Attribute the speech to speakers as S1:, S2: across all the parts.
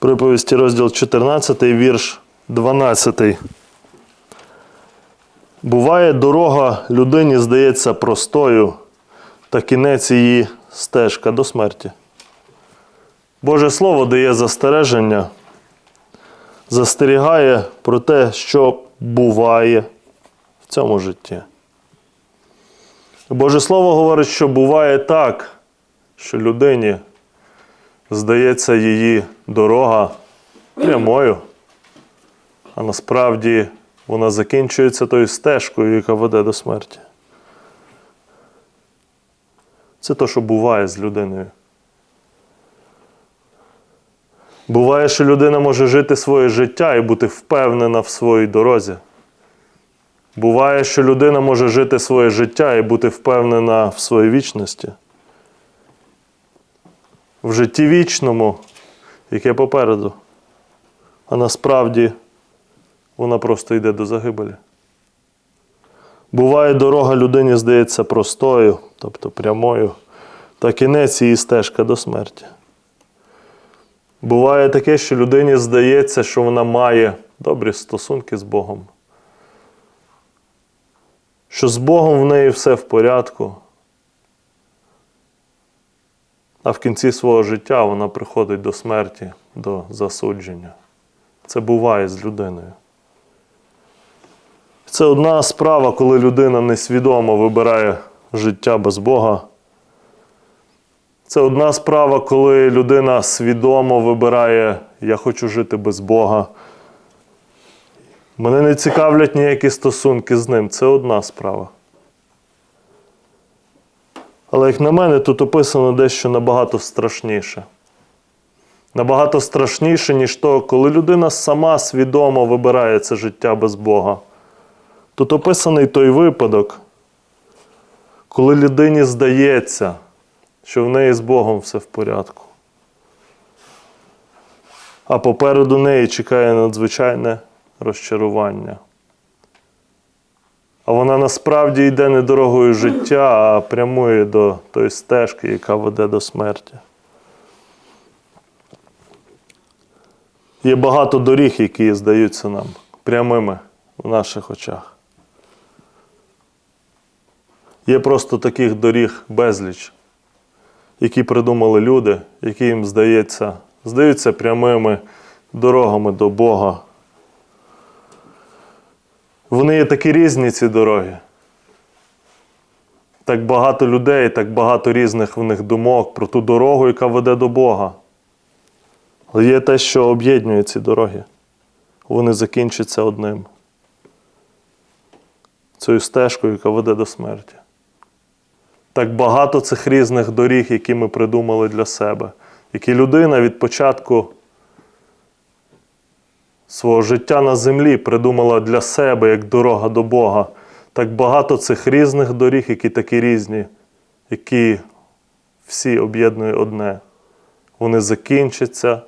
S1: Приповісті розділ 14, вірш 12. Буває, дорога людині здається простою, та кінець її стежка до смерті. Боже Слово дає застереження, застерігає про те, що буває в цьому житті. Боже Слово говорить, що буває так, що людині здається її дорога прямою, а насправді вона закінчується тою стежкою, яка веде до смерті. Це те, що буває з людиною. Буває, що людина може жити своє життя і бути впевнена в своїй дорозі. Буває, що людина може жити своє життя і бути впевнена в своїй вічності. В житті вічному, яке попереду. А насправді вона просто йде до загибелі. Буває, дорога людині здається простою, тобто прямою, та кінець її стежка до смерті. Буває таке, що людині здається, що вона має добрі стосунки з Богом, що з Богом в неї все в порядку, а в кінці свого життя вона приходить до смерті, до засудження. Це буває з людиною. Це одна справа, коли людина несвідомо вибирає життя без Бога. Це одна справа, коли людина свідомо вибирає, я хочу жити без Бога. Мене не цікавлять ніякі стосунки з ним. Це одна справа. Але, як на мене, тут описано дещо набагато страшніше. Набагато страшніше, ніж то, коли людина сама свідомо вибирає це життя без Бога. Тут описаний той випадок, коли людині здається, що в неї з Богом все в порядку. А попереду неї чекає надзвичайне розчарування. А вона насправді йде не дорогою життя, а прямує до тої стежки, яка веде до смерті. Є багато доріг, які здаються нам прямими в наших очах. Є просто таких доріг безліч, які придумали люди, які їм здається, здаються прямими дорогами до Бога. Вони є такі різні, ці дороги. Так багато людей, так багато різних в них думок про ту дорогу, яка веде до Бога. Але є те, що об'єднує ці дороги. Вони закінчаться одним. Цією стежкою, яка веде до смерті. Так багато цих різних доріг, які ми придумали для себе, які людина від початку свого життя на землі придумала для себе як дорога до Бога. Так багато цих різних доріг, які такі різні, які всі об'єднує одне. Вони закінчаться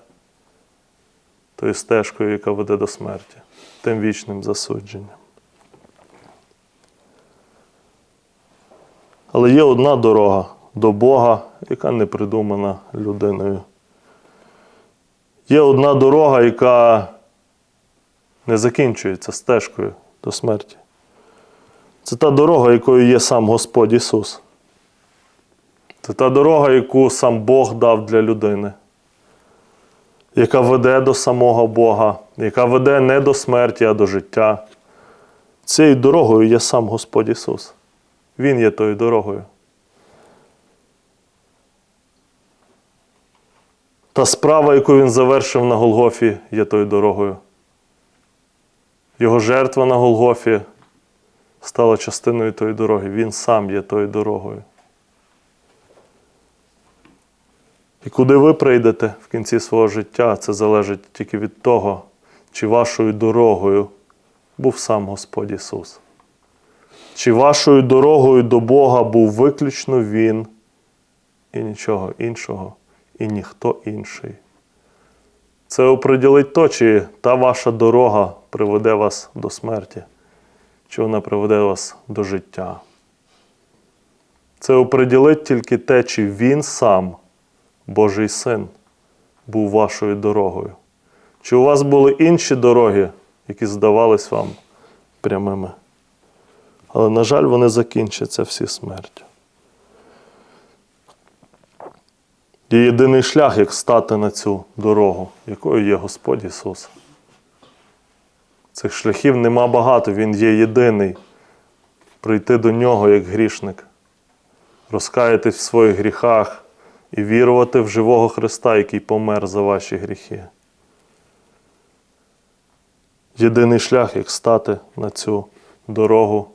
S1: тою стежкою, яка веде до смерті, тим вічним засудженням. Але є одна дорога до Бога, яка не придумана людиною. Є одна дорога, яка не закінчується стежкою до смерті. Це та дорога, якою є сам Господь Ісус. Це та дорога, яку сам Бог дав для людини, яка веде до самого Бога, яка веде не до смерті, а до життя. Цією дорогою є сам Господь Ісус. Він є тою дорогою. Та справа, яку він завершив на Голгофі, є тою дорогою. Його жертва на Голгофі стала частиною тої дороги. Він сам є тою дорогою. І куди ви прийдете в кінці свого життя, це залежить тільки від того, чи вашою дорогою був сам Господь Ісус. Чи вашою дорогою до Бога був виключно Він і нічого іншого, і ніхто інший. Це оприділить то, чи та ваша дорога приведе вас до смерті, чи вона приведе вас до життя. Це оприділить тільки те, чи Він сам, Божий Син, був вашою дорогою. Чи у вас були інші дороги, які здавались вам прямими? Але, на жаль, вони закінчаться всі смертю. Є єдиний шлях, як стати на цю дорогу, якою є Господь Ісус. Цих шляхів нема багато, Він є єдиний. Прийти до Нього як грішник, розкаятись в своїх гріхах і вірувати в живого Христа, який помер за ваші гріхи. Єдиний шлях, як стати на цю дорогу,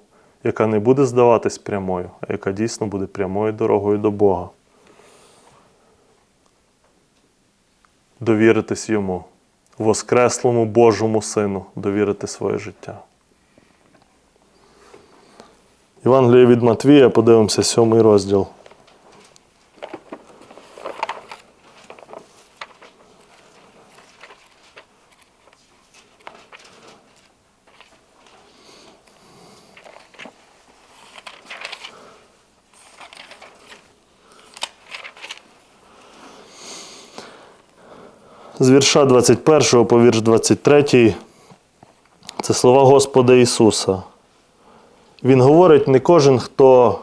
S1: яка не буде здаватись прямою, а яка дійсно буде прямою дорогою до Бога. Довіритись йому, Воскреслому Божому Сину, довірити своє життя. Євангеліє від Матвія, подивимося, сьомий розділ. З вірша 21 по вірш 23 це слова Господа Ісуса. Він говорить, не кожен, хто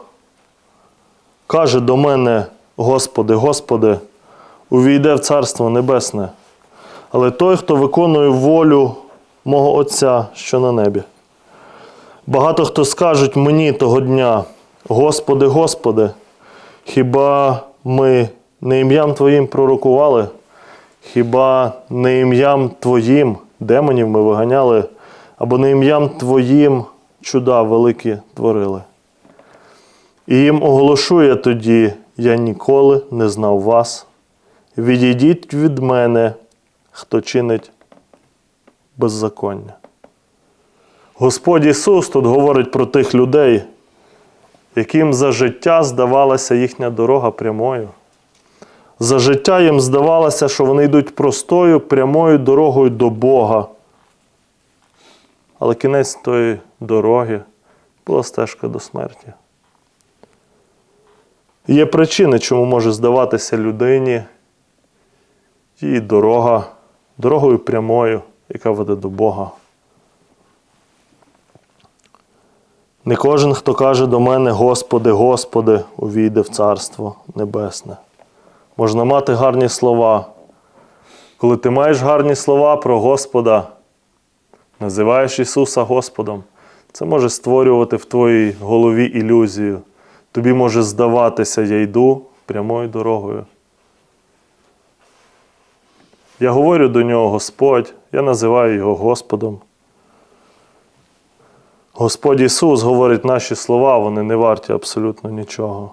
S1: каже до мене, Господи, Господи, увійде в Царство Небесне, але той, хто виконує волю мого Отця, що на небі. Багато хто скажуть мені того дня, Господи, Господи, хіба ми не ім'ям Твоїм пророкували? Хіба не ім'ям Твоїм демонів ми виганяли, або не ім'ям Твоїм чуда великі творили? І їм оголошу я тоді, я ніколи не знав вас. Відійдіть від мене, хто чинить беззаконня. Господь Ісус тут говорить про тих людей, яким за життя здавалася їхня дорога прямою. За життя їм здавалося, що вони йдуть простою, прямою дорогою до Бога. Але кінець тої дороги була стежка до смерті. Є причини, чому може здаватися людині її дорога, дорогою прямою, яка веде до Бога. Не кожен, хто каже до мене, Господи, Господи, увійде в Царство Небесне. Можна мати гарні слова. Коли ти маєш гарні слова про Господа, називаєш Ісуса Господом, це може створювати в твоїй голові ілюзію. Тобі може здаватися, я йду прямою дорогою. Я говорю до нього Господь, я називаю його Господом. Господь Ісус говорить наші слова, вони не варті абсолютно нічого.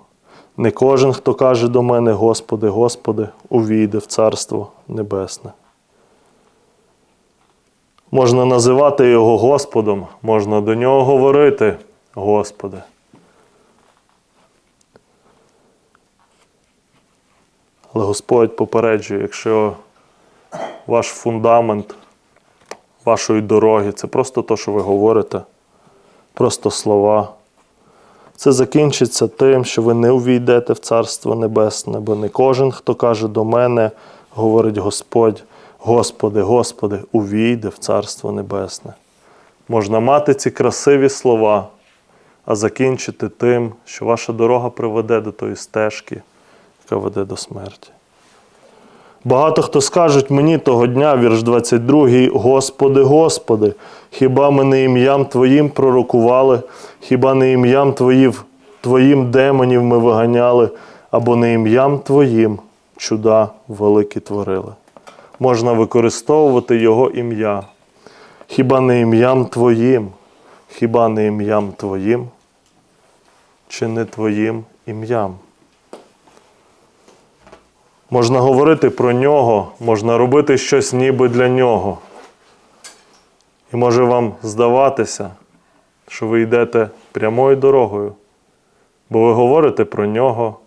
S1: Не кожен, хто каже до мене, Господи, Господи, увійде в Царство Небесне. Можна називати Його Господом, можна до нього говорити, Господи. Але Господь попереджує, якщо ваш фундамент вашої дороги це просто те, що ви говорите, просто слова. Це закінчиться тим, що ви не увійдете в Царство Небесне, бо не кожен, хто каже до мене, говорить Господь, Господи, Господи, увійде в Царство Небесне. Можна мати ці красиві слова, а закінчити тим, що ваша дорога приведе до тої стежки, яка веде до смерті. Багато хто скажуть мені того дня, вірш 22, Господи, Господи, хіба ми не ім'ям Твоїм пророкували, хіба не ім'ям Твоїм, Твоїм демонів ми виганяли, або не ім'ям Твоїм чуда великі творили. Можна використовувати Його ім'я. Хіба не ім'ям Твоїм, хіба не ім'ям Твоїм, чи не Твоїм ім'ям? Можна говорити про нього, можна робити щось ніби для нього. І може вам здаватися, що ви йдете прямою дорогою, бо ви говорите про нього,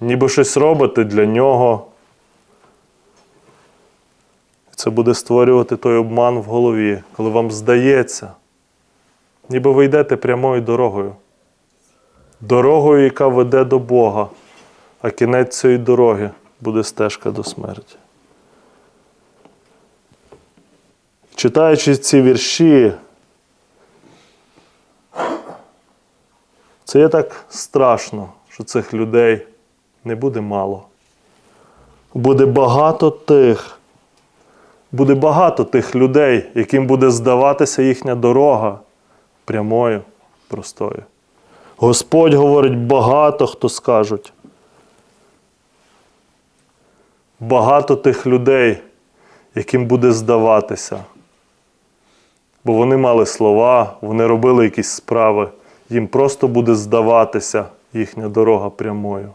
S1: ніби щось робите для нього. Це буде створювати той обман в голові, коли вам здається, ніби ви йдете прямою дорогою. Дорогою, яка веде до Бога, а кінець цієї дороги буде стежка до смерті. читаючи ці вірші, це є так страшно, що цих людей не буде мало. Буде багато тих, буде багато тих людей, яким буде здаватися їхня дорога прямою, простою. Господь говорить, багато хто скажуть. Багато тих людей, яким буде здаватися. Бо вони мали слова, вони робили якісь справи, їм просто буде здаватися їхня дорога прямою.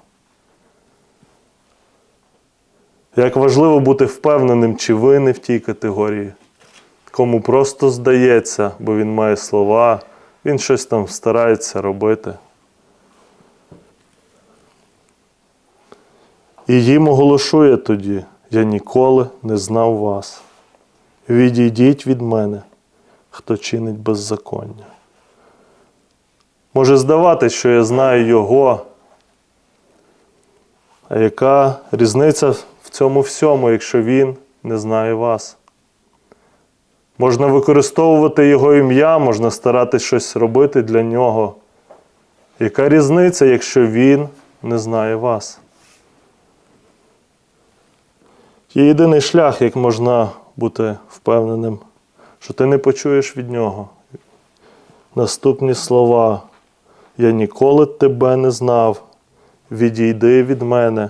S1: Як важливо бути впевненим, чи ви не в тій категорії, кому просто здається, бо він має слова, він щось там старається робити. І їм оголошує тоді, я ніколи не знав вас. Відійдіть від мене, хто чинить беззаконня. Може здаватись, що я знаю його. А яка різниця в цьому всьому, якщо він не знає вас? Можна використовувати його ім'я, можна старатись щось робити для нього. Яка різниця, якщо він не знає вас? Є єдиний шлях, як можна бути впевненим, що ти не почуєш від нього. Наступні слова. Я ніколи тебе не знав. Відійди від мене,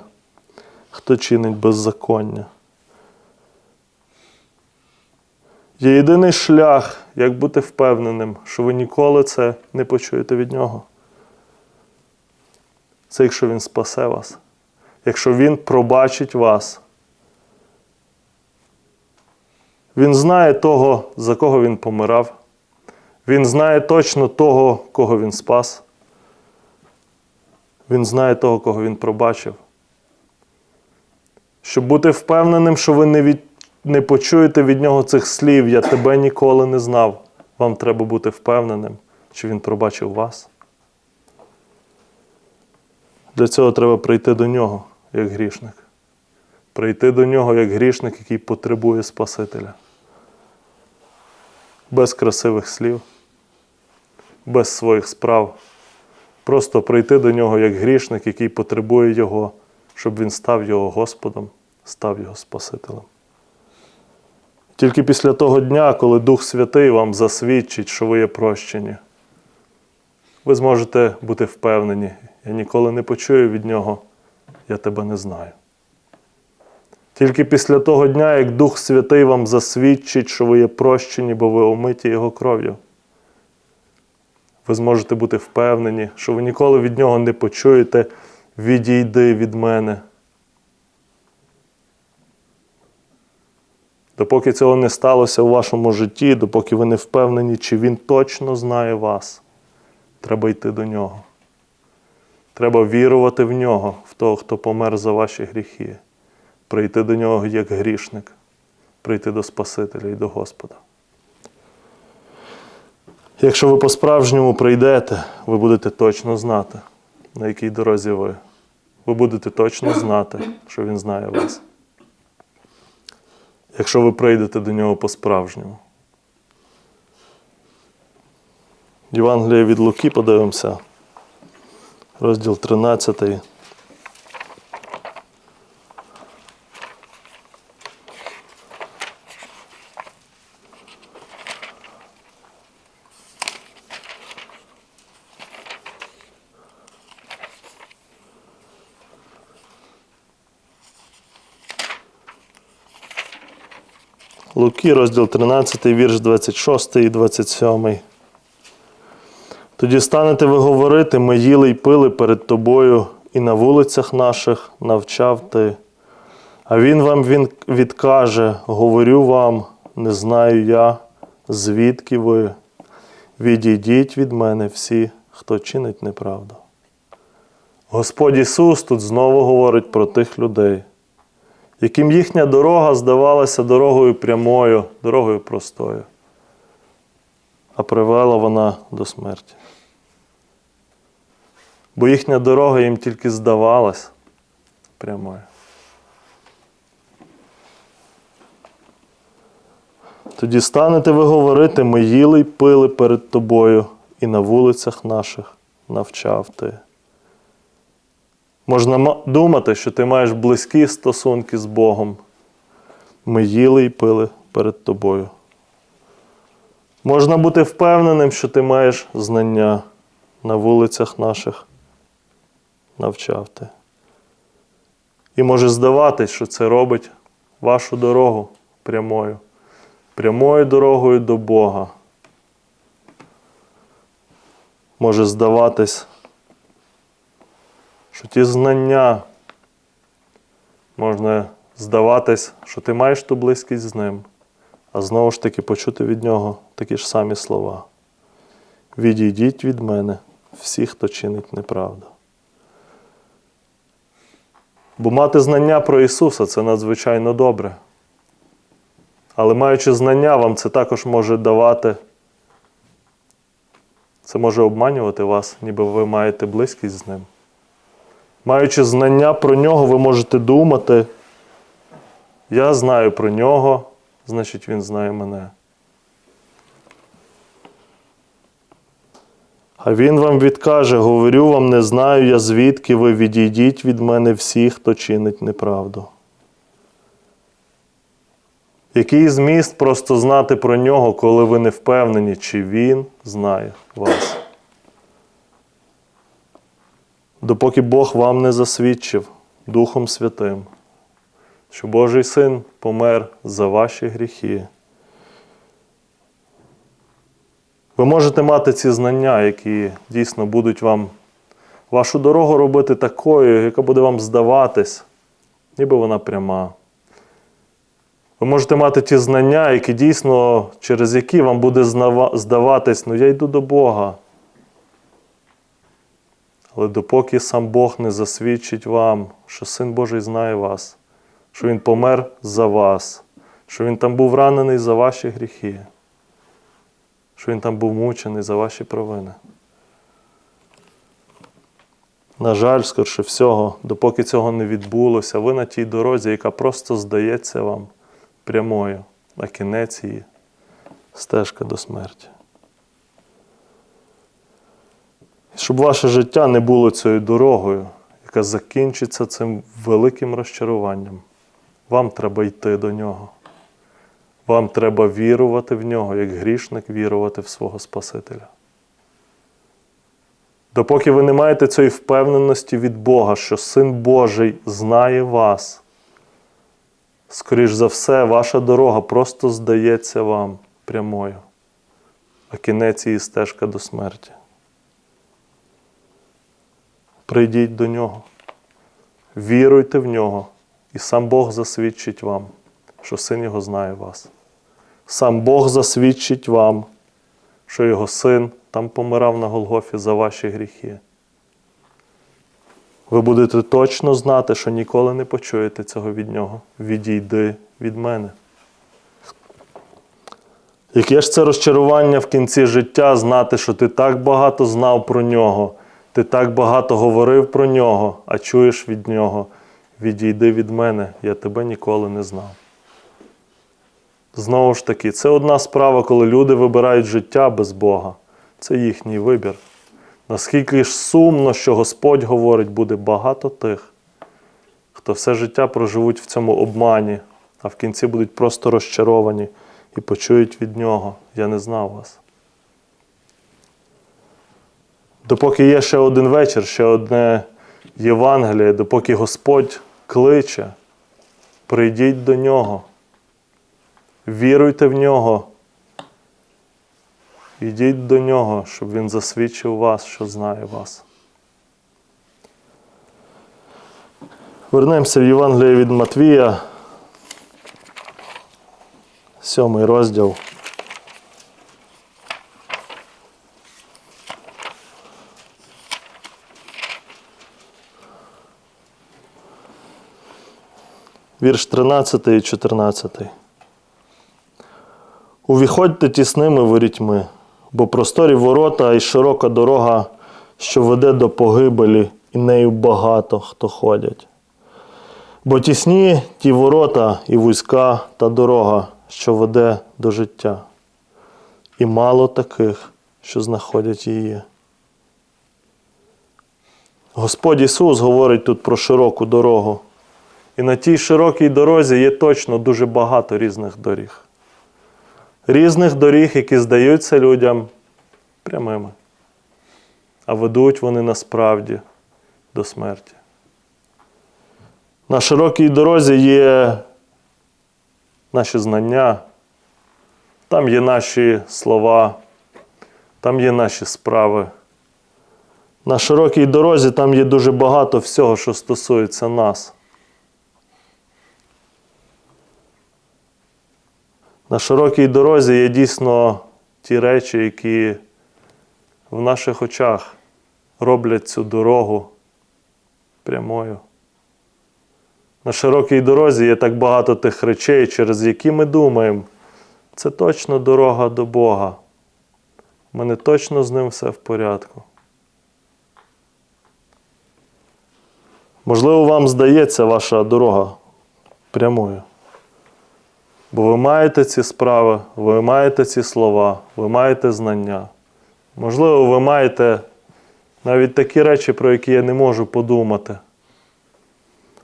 S1: хто чинить беззаконня. Є єдиний шлях, як бути впевненим, що ви ніколи це не почуєте від нього. Це якщо він спасе вас, якщо він пробачить вас. Він знає того, за кого він помирав. Він знає точно того, кого він спас. Він знає того, кого він пробачив. Щоб бути впевненим, що ви не, від... не почуєте від нього цих слів, я тебе ніколи не знав. Вам треба бути впевненим, чи він пробачив вас. Для цього треба прийти до нього як грішник. Прийти до нього як грішник, який потребує Спасителя. Без красивих слів, без своїх справ. Просто прийти до нього як грішник, який потребує Його, щоб він став його Господом, став його Спасителем. Тільки після того дня, коли Дух Святий вам засвідчить, що ви є прощені, ви зможете бути впевнені, я ніколи не почую від нього, я тебе не знаю. Тільки після того дня, як Дух Святий вам засвідчить, що ви є прощені, бо ви омиті Його кров'ю, ви зможете бути впевнені, що ви ніколи від нього не почуєте відійди від мене. Допоки цього не сталося у вашому житті, допоки ви не впевнені, чи він точно знає вас, треба йти до нього. Треба вірувати в нього, в того, хто помер за ваші гріхи, прийти до нього як грішник, прийти до Спасителя і до Господа. Якщо ви по-справжньому прийдете, ви будете точно знати, на якій дорозі ви. Ви будете точно знати, що Він знає вас. Якщо ви прийдете до нього по-справжньому. Євангеліє від Луки подивимося, розділ 13. Луки, розділ 13, вірш 26 і 27. Тоді станете ви говорити, ми їли й пили перед тобою, і на вулицях наших навчав ти. А він вам він відкаже: говорю вам, не знаю я, звідки ви. Відійдіть від мене всі, хто чинить неправду. Господь Ісус тут знову говорить про тих людей, яким їхня дорога здавалася дорогою прямою, дорогою простою, а привела вона до смерті. Бо їхня дорога їм тільки здавалась прямою. Тоді станете ви говорити, ми їли й пили перед тобою, і на вулицях наших навчав ти. Можна думати, що ти маєш близькі стосунки з Богом. Ми їли й пили перед тобою. Можна бути впевненим, що ти маєш знання на вулицях наших навчав ти. І може здаватись, що це робить вашу дорогу прямою, прямою дорогою до Бога. Може здаватись, що ті знання можна здаватись, що ти маєш ту близькість з ним, а знову ж таки почути від нього такі ж самі слова. Відійдіть від мене, всі, хто чинить неправду. Бо мати знання про Ісуса це надзвичайно добре. Але маючи знання, вам це також може давати, це може обманювати вас, ніби ви маєте близькість з ним. Маючи знання про нього, ви можете думати, я знаю про нього, значить він знає мене. А він вам відкаже: говорю вам, не знаю я, звідки ви відійдіть від мене всі, хто чинить неправду. Який зміст просто знати про нього, коли ви не впевнені, чи він знає вас? Допоки Бог вам не засвідчив Духом Святим, що Божий Син помер за ваші гріхи. Ви можете мати ці знання, які дійсно будуть вам вашу дорогу робити такою, яка буде вам здаватись, ніби вона пряма. Ви можете мати ті знання, які дійсно, через які вам буде здаватись, ну я йду до Бога. Але допоки сам Бог не засвідчить вам, що Син Божий знає вас, що Він помер за вас, що Він там був ранений за ваші гріхи, що Він там був мучений за ваші провини. На жаль, скорше всього, допоки цього не відбулося, ви на тій дорозі, яка просто здається вам прямою, а кінець її стежка до смерті. І щоб ваше життя не було цією дорогою, яка закінчиться цим великим розчаруванням, вам треба йти до нього. Вам треба вірувати в нього, як грішник вірувати в свого Спасителя. Допоки ви не маєте цієї впевненості від Бога, що Син Божий знає вас, скоріш за все, ваша дорога просто здається вам прямою, а кінець її стежка до смерті. Прийдіть до нього, віруйте в нього, і сам Бог засвідчить вам, що син його знає вас. Сам Бог засвідчить вам, що його син там помирав на Голгофі за ваші гріхи. Ви будете точно знати, що ніколи не почуєте цього від нього. Відійди від мене. Яке ж це розчарування в кінці життя знати, що ти так багато знав про нього, ти так багато говорив про нього, а чуєш від нього. Відійди від мене, я тебе ніколи не знав. Знову ж таки, це одна справа, коли люди вибирають життя без Бога. Це їхній вибір. Наскільки ж сумно, що Господь говорить, буде багато тих, хто все життя проживуть в цьому обмані, а в кінці будуть просто розчаровані і почують від нього: Я не знав вас. Допоки є ще один вечір, ще одне Євангеліє, допоки Господь кличе, прийдіть до нього, віруйте в нього, йдіть до нього, щоб він засвідчив вас, що знає вас. Вернемося в Євангеліє від Матвія, сьомий розділ. Вірш 13 і 14. Увіходьте тісними ворітьми, бо просторі ворота і широка дорога, що веде до погибелі, і нею багато хто ходять. Бо тісні ті ворота і вузька та дорога, що веде до життя, і мало таких, що знаходять її. Господь Ісус говорить тут про широку дорогу. І на тій широкій дорозі є точно дуже багато різних доріг. Різних доріг, які здаються людям прямими, а ведуть вони насправді до смерті. На широкій дорозі є наші знання, там є наші слова, там є наші справи. На широкій дорозі там є дуже багато всього, що стосується нас. На широкій дорозі є дійсно ті речі, які в наших очах роблять цю дорогу прямою. На широкій дорозі є так багато тих речей, через які ми думаємо, це точно дорога до Бога. У мене точно з ним все в порядку. Можливо, вам здається ваша дорога прямою. Бо ви маєте ці справи, ви маєте ці слова, ви маєте знання. Можливо, ви маєте навіть такі речі, про які я не можу подумати.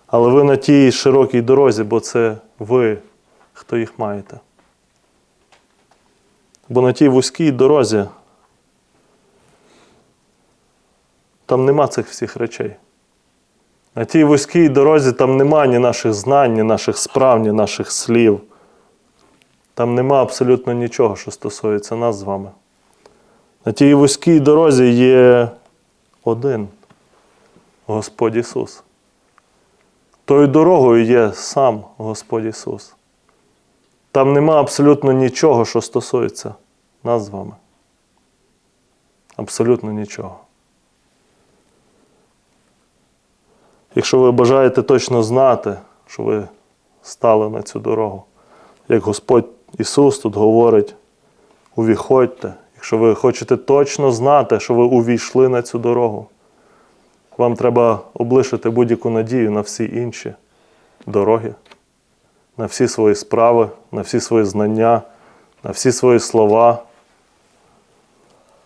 S1: Але ви на тій широкій дорозі, бо це ви, хто їх маєте. Бо на тій вузькій дорозі там нема цих всіх речей. На тій вузькій дорозі там нема ні наших знань, ні наших справ, ні наших слів. Там нема абсолютно нічого, що стосується нас з вами. На тій вузькій дорозі є один Господь Ісус. Тою дорогою є сам Господь Ісус. Там нема абсолютно нічого, що стосується нас з вами. Абсолютно нічого. Якщо ви бажаєте точно знати, що ви стали на цю дорогу, як Господь Ісус тут говорить, увіходьте. Якщо ви хочете точно знати, що ви увійшли на цю дорогу, вам треба облишити будь-яку надію на всі інші дороги, на всі свої справи, на всі свої знання, на всі свої слова,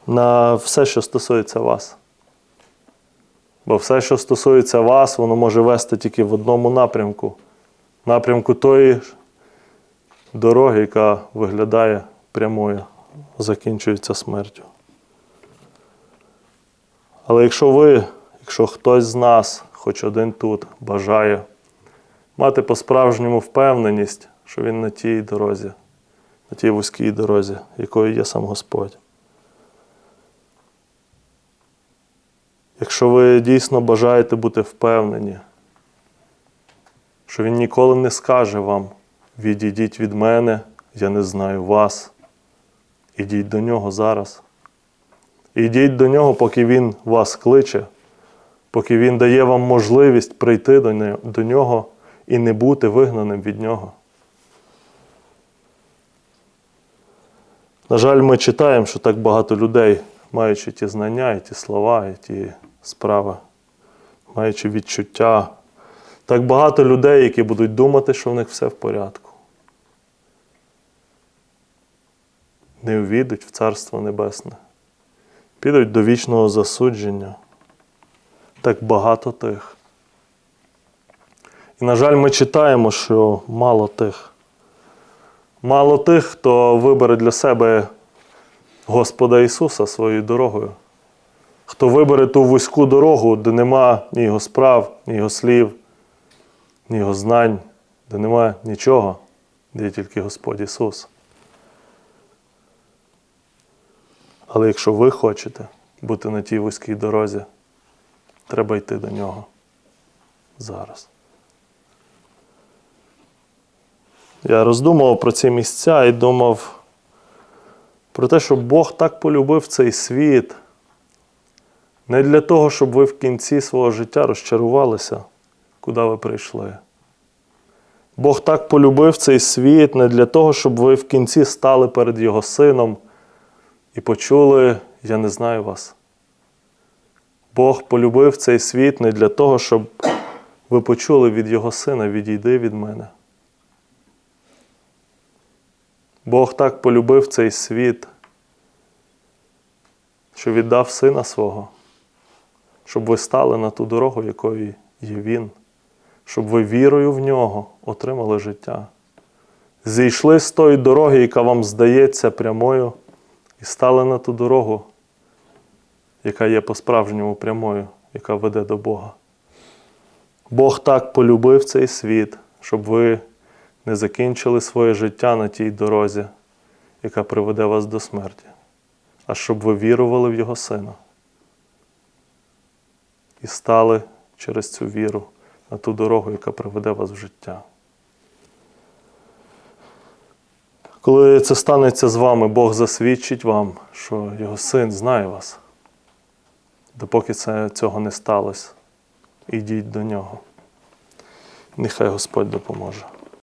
S1: на все, що стосується вас. Бо все, що стосується вас, воно може вести тільки в одному напрямку напрямку тої дороги, яка виглядає прямою, закінчується смертю. Але якщо ви, якщо хтось з нас, хоч один тут, бажає мати по-справжньому впевненість, що він на тій дорозі, на тій вузькій дорозі, якою є сам Господь. Якщо ви дійсно бажаєте бути впевнені, що Він ніколи не скаже вам, відійдіть від мене, я не знаю вас. Ідіть до нього зараз. Ідіть до нього, поки Він вас кличе, поки Він дає вам можливість прийти до нього і не бути вигнаним від нього. На жаль, ми читаємо, що так багато людей, маючи ті знання, і ті слова, і ті справи, маючи відчуття, так багато людей, які будуть думати, що в них все в порядку. Не увійдуть в Царство Небесне, підуть до вічного засудження. Так багато тих. І, на жаль, ми читаємо, що мало тих. Мало тих, хто вибере для себе Господа Ісуса своєю дорогою. Хто вибере ту вузьку дорогу, де нема ні його справ, ні його слів, ні його знань, де нема нічого, де є тільки Господь Ісус. Але якщо ви хочете бути на тій вузькій дорозі, треба йти до нього зараз. Я роздумував про ці місця і думав про те, що Бог так полюбив цей світ. Не для того, щоб ви в кінці свого життя розчарувалися, куди ви прийшли. Бог так полюбив цей світ не для того, щоб ви в кінці стали перед Його сином і почули, я не знаю вас. Бог полюбив цей світ не для того, щоб ви почули від Його сина, відійди від мене. Бог так полюбив цей світ, що віддав сина свого, щоб ви стали на ту дорогу, якою є Він, щоб ви вірою в нього отримали життя. Зійшли з тої дороги, яка вам здається прямою, і стали на ту дорогу, яка є по-справжньому прямою, яка веде до Бога. Бог так полюбив цей світ, щоб ви не закінчили своє життя на тій дорозі, яка приведе вас до смерті, а щоб ви вірували в Його Сина і стали через цю віру на ту дорогу, яка приведе вас в життя. Коли це станеться з вами, Бог засвідчить вам, що Його син знає вас. Допоки це, цього не сталося, ідіть до нього. Нехай Господь допоможе.